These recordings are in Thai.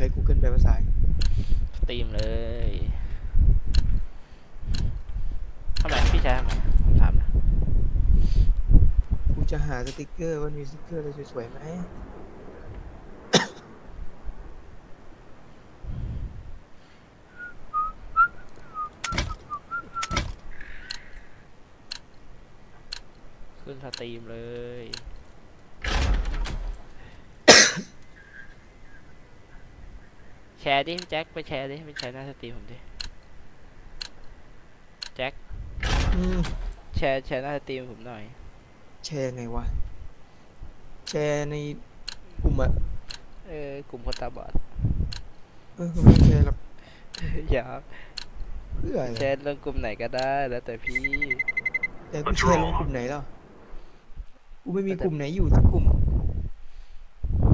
ช้ Google แปลภาษาสตรีมเลยทำไมพี่ใช้ทำไมผมถามนะกูจะหาสติกเกอร์ว่ามีสติกเกอร์อะไรสวยๆไหมขึ้นสตรีมเลย แชร์ดิพี่แจ็คไปแชร์ดิไปแชร์หน้าสตรีมผมดิแจ็คอืมแชร์แชร์หน้าสตรีมผมหน่อย แชร์ไงวะ แชร์ในกลุ่มอะเออกลุ่มคนตาบอดเออไม่แชร์หรอกอย่าเพื่ออะไรแชร์ลงกลุ่มไหนก็ได้แล้วแต่พี่ แต่กูแชร์ลงกลุ่มไหนแล้วกูไม่มีกลุ่มไหนอยู่สักกลุ่ม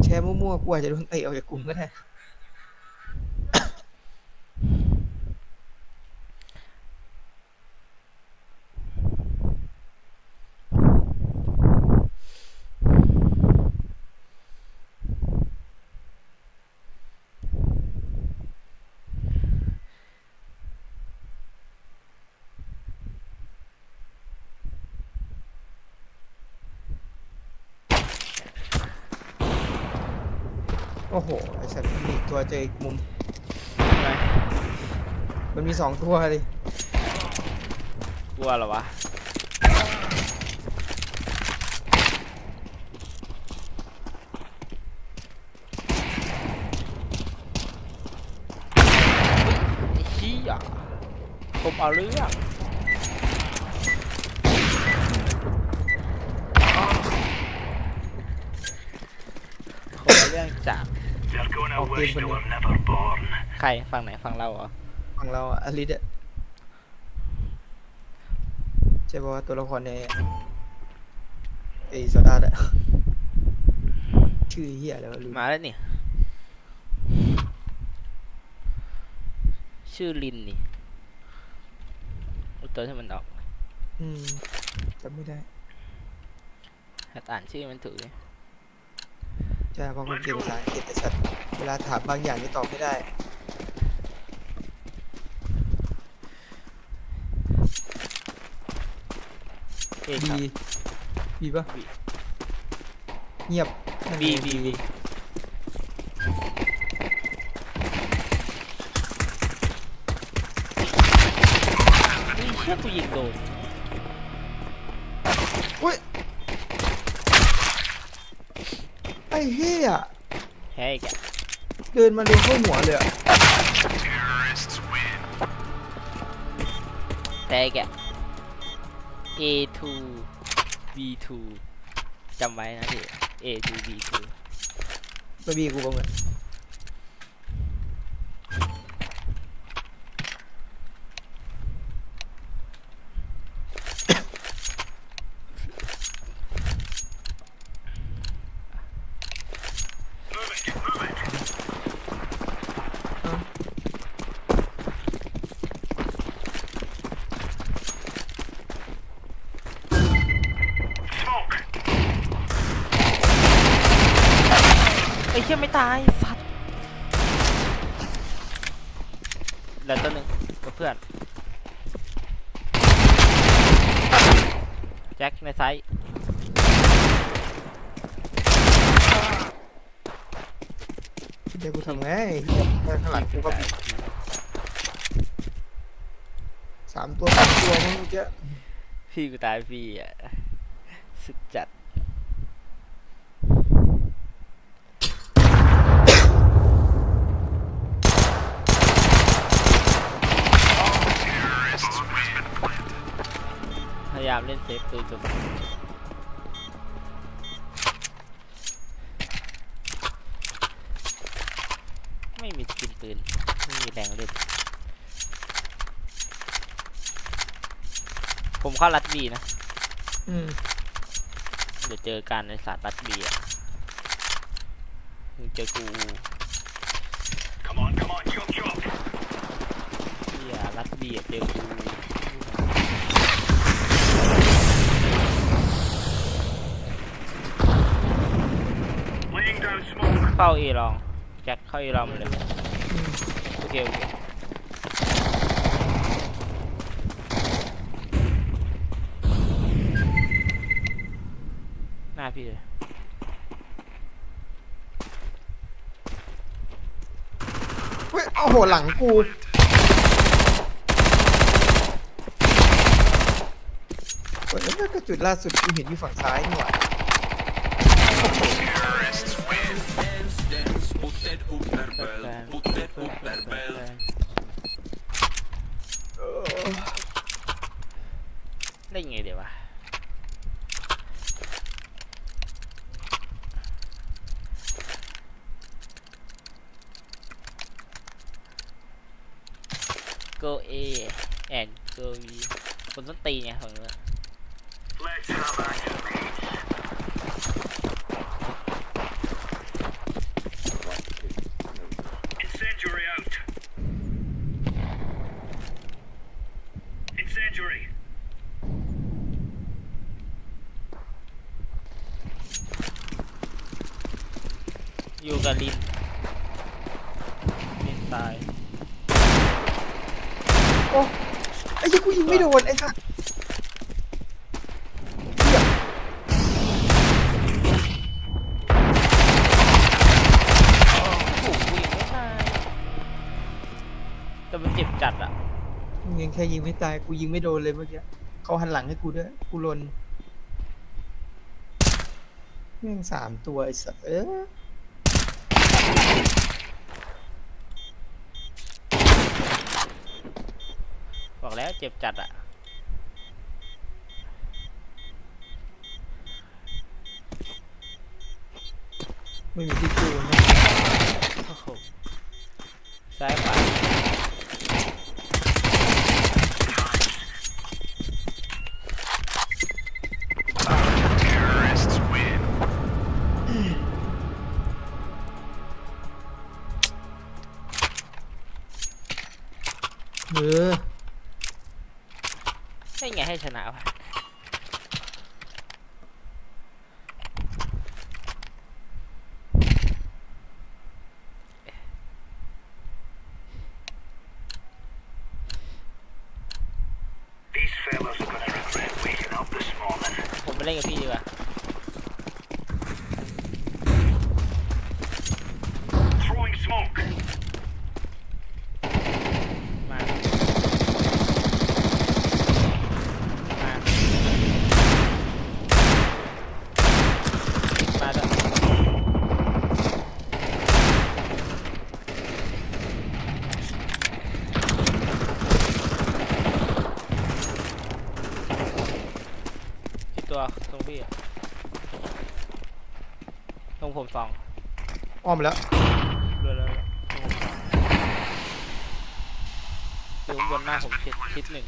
แชร์มั่วๆกูอาจจะโดนเตะออกจากกลุ่มก็ได้ อ้โห ไอสัตว์มีอีกตัวเจออีกมุมมมันมีสองตัวเลยกลัวเหรอวะ ไอ้เหี้ยผมเอาเรื่องผมเอาเรื่องจาก They're gonna Okay, wish they but- were never born. ใครฝั่งไหนฝั่งเราเหรอฝั่งเราอะอลิสอะใช่ป่าวะตัวละครในไอ้โซดาอะชื่อเฮียอะไรวะลืมมาแล้วนี่ ชื่อลินนี่เอาตัวที่มันออกอืมจำไม่ได้หัดอ่านชื่อมันถูกดิ ใช่เพราะคนเก่งภาษาอังกฤษไอ้สัตว์เวลาถามบางอย่างนี่ตอบไม่ได้ เอกบีครับบีปะ B เงียบนั่นไงบีบีบีนี่เชื่อกูยิงโดน อ้เฮียแพ้อีกอะเดินมาเร็วเข้าหัวเลยอะแต่อีกอะ A2 B2 จำไว้นะพี่ A2 B2 ไปบีกูบ้างเลย ยไม่ตายสัตว์เหลือตัวหนึ่งกับเพื่อน แจ็คในไซส์เดี๋ยวกูทำไงไอ้เหี้ยข้างหลังกูก็มีสามตัวสามตัวมั้งเมื่อกี้พี่กูตายฟรีอะ สุดจัด พยายามเล่นเซฟปืนจนไม่มีสกินปืนไม่มีแรงเล่นผมเข้ารัดบีนะอืมเดี๋ยวเจอกันในศาสตร์รัดบีอะมึงเจอกู Come on, come on, chop chop. เฮียรัดบีอะเจอกู เข้าเอลองแจ็คเข้าเอีรอมเลยโอเคโอเคหน้าพี่เลยเฮ้ยโอ้โหหลังกูเฮ้ยแล้วก็จุดล่าสุดกูเห็นอยู่ฝั่งซ้ายนี่หว่าเออได้ยังไงเดี๋ยววะโก เอแอนโกวีคนต้นตีนไงฝั่งนู้น Let's have action, mates. Incendiary out. Incendiary. อยู่กับลินลินตาย โอ้ไอ้เหี้ยกูยิงไม่โดนไอ้สัสเหี้ย โอ้โหยิงไม่ตายแต่มันเจ็บจัดอะ มึงยัง แค่ยิงไม่ตาย กูยิงไม่โดนเลยเมื่อกี้เขาหันหลังให้กูด้วย กูลนแม่งสามตัวไอ้สัสเออบอกแล้วเจ็บจัดอะไม่มีที่กูนะโอ้โหซ้ายขวา ชนะวะ These fellas are gonna regret waking up this morning. ผมไปเล่นกับพี่ดีกว่า Throwing smoke. มา มา มาด้วยกี่ ตัวตรงพี่อะตรงผมสองอ้อมแล้วเรือเลยอยู่ข้างบนหน้าผมทิศทิศหนึ่ง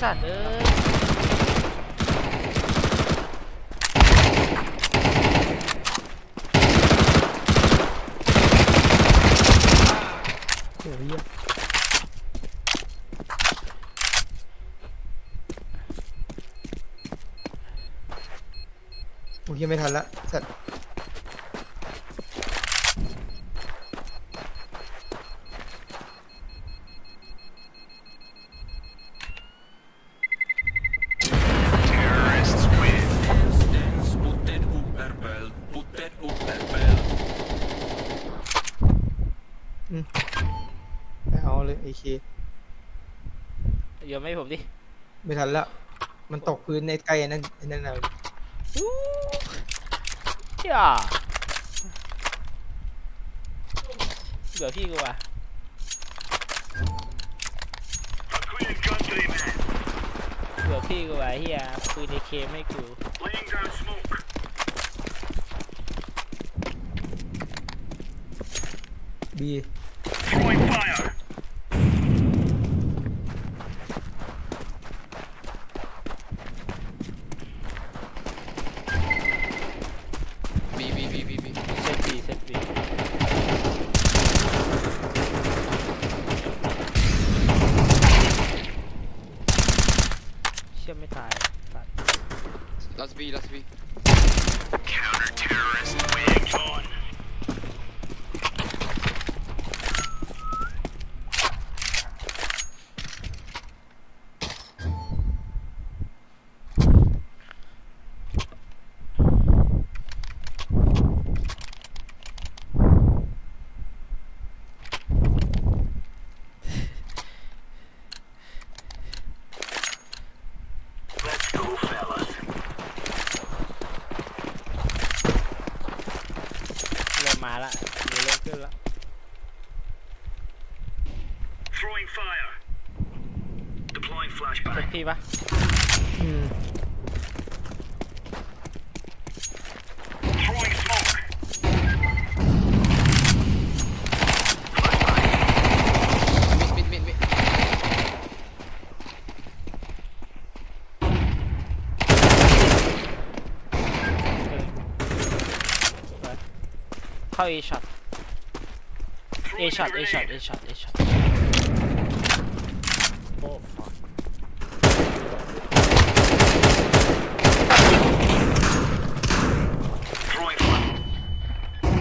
สัตว์เอ้ย โอ้ยเหี้ย โอ้ยยังไม่ทันละสัตว์ไม่เอาเลยไอเคโยนไม่ให้ผมดิ ไม่ทันละ มันตกพื้นในใกล้อันนั่นอันนั่น เฮียเบื่อพี่กูว่ะเบื่อพี่กูว่ะเฮียปืนในเคมให้กูบี Throwing fire. B B B B B เซตบีเซตบีเชื่อไม่ตาย last B last B Counter-terrorist wing on. Let's go, fellas. เริ่มมาละเดี๋ยวเริ่มขึ้นละ Throwing fire. Deploying ทุก flashbang. ที่ปะอืม Throwing smoke. mid mid mid mid เข้า A shot A Throwing shot A grenade. shot A shot A shot โอ้ fuck Throwing fire.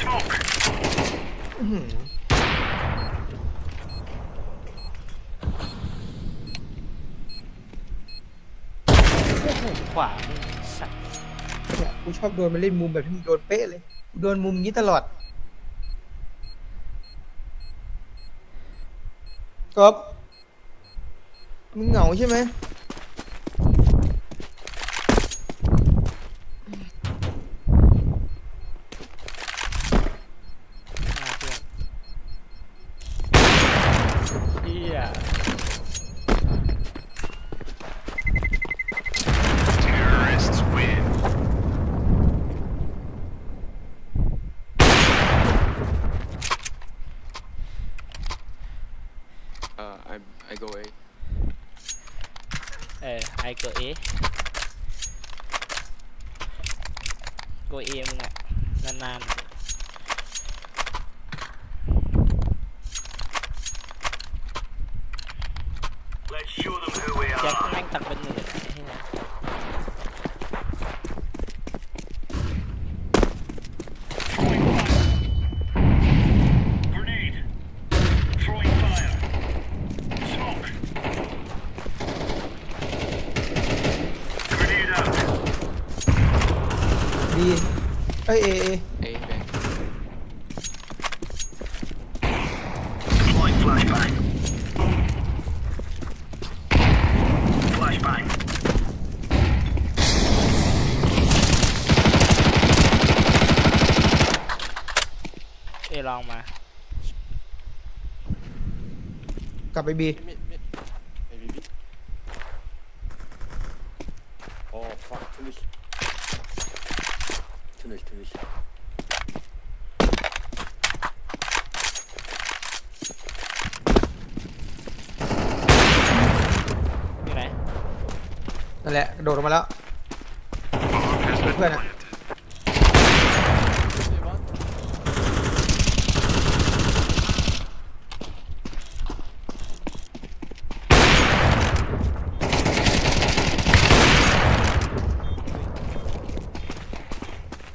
Smoke. อื้อหือ โอ้โหขวามึงสัตว์ เนี่ย กูชอบโดนมันเล่นมุมแบบที่มึงโดนเป๊ะเลยกูโดนมุมนี้ตลอดก๊อฟมึงเหงาใช่ไหม หน้าเพื่อนเฮีย Terrorists win. uh I I go A เออไอโกเอโกเอมึงอะนาน Let's show them who we ๆแจ็ค are. แม่งตัดเป็นหมื่นอะไอ้เหี้ย Throwing fire. Grenade. Throwing fire. Smoke. Grenade out. ดีเอ้ยเอเอ A bang Deploying flashbang. Flashbang. เอยลองมา กลับไปบี Mid, mid. Tu nicht, tu nicht. อยู่ไหนนั่นแหละ โดดออกมาแล้ว เพื่อนอะ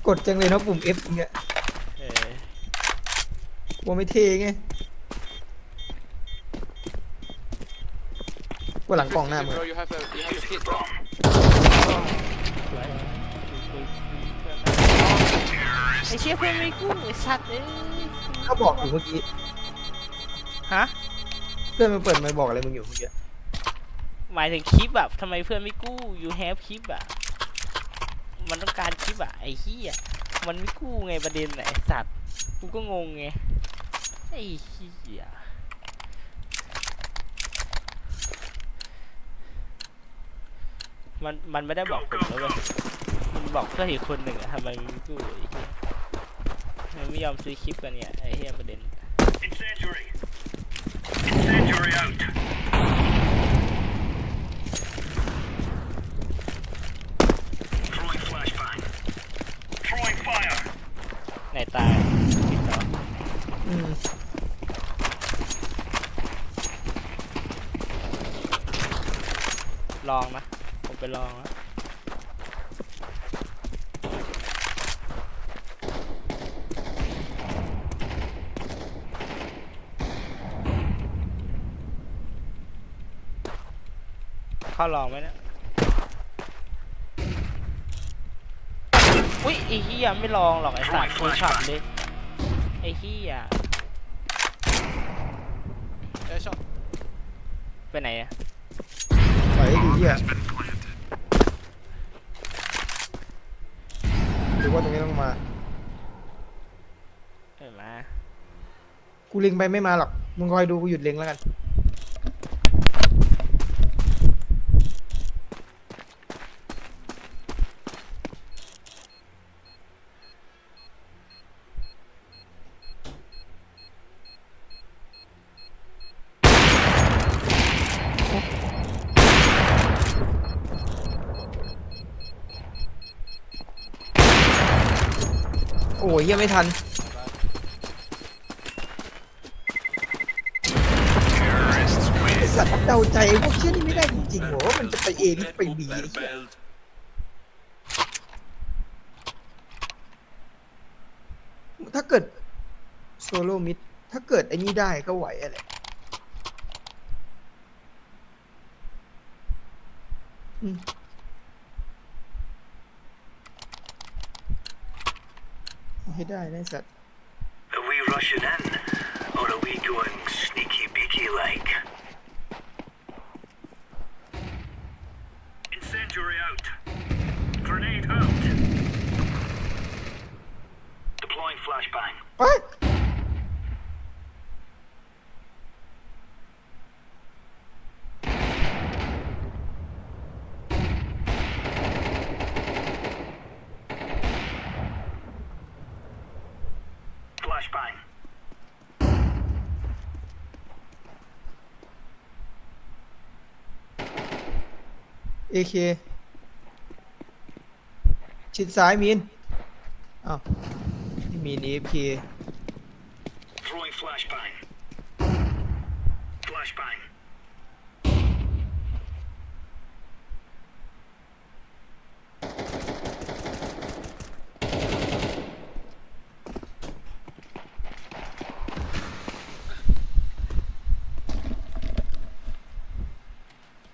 กดจังเลยนะปุ่ม F อย่างเงี้ยเออว่าไม่เท่ไงว่าหลังกล่องหน้ามึง bro you have a you have a hit bro ไอเชี่ยเพื่อนไม่กู้ไอสัตว์เอ้ยเขาบอกอยู่เมื่อกี้ ฮะเพื่อนมันเปิดไมค์บอกอะไรมึงอยู่เมื่อกี้ หมายถึงคลิปแบบทำไมเพื่อนไม่กู้ you have คลิปอะ มันต้องการคลิปอะไอ้เหี้ยมันไม่กู้ไงประเด็นน่ะไอสัตว์กูก็งงไงไอ้เหี้ยมันมันไม่ได้บอกผมแล้วเว้ยมันบอกเพื่อนอีกคนหนึ่งอะทำไมมันไม่กู้ไอ้เหี้ยมันไม่ยอมซื้อคลิปกันเนี่ยไอ้เหี้ยประเด็น Incendiary. Incendiary out. Throwing flashbang. Throwing fire. ไหนตายติดต่อ อืม ลองนะ ผม ไปลองแล้วเข้าลองไหมเนี่ย อุ้ยไอ้เหี้ยไม่ลองหรอกไอ้สัตว์ฟูลช็อตเลยไอ้เหี้ย Yeah, shot. ไปไหนอะปล่อยให้ดีเหี้ย ห็นไหมกูเล็งไปไม่มาหรอก มึงคอยดูกูหยุดเล็งแล้วกัน โอ้ยยังไม่ทัน สัตว์เดาใจพวกเชี่ยนี่ไม่ได้จริงๆเหมันจะไปเอหรือไปบีไอ้เหี้ยถ้าเกิดโซโลมิดถ้าเกิดไอ้นี่ได้ก็ไหวอะไรอืมเอาให้ได้นะไอ้สัตว์ Are we rushing in? Or are we going sneaky beaky like? Incendiary out. Grenade out. Deploying flashbang. ไป Flashbang. เอเคชิดซ้ายมีนอ้าวนี่มีนเอฟเค Throwing flashbang. Flashbang.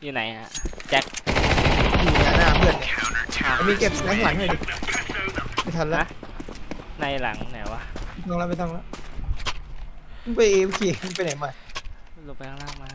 อยู่ไหนฮะแจ็คอยู่หน้า เพื่อนเนี่ยไอ้มีเก็บแสงหลังให้ดิไม่ทันละฮะในหลังไหนวะไม่ต้องแล้วไม่ต้องแล้วมึงไปเอฟเคมึงไปไหนมา ลงไปข้างล่างมา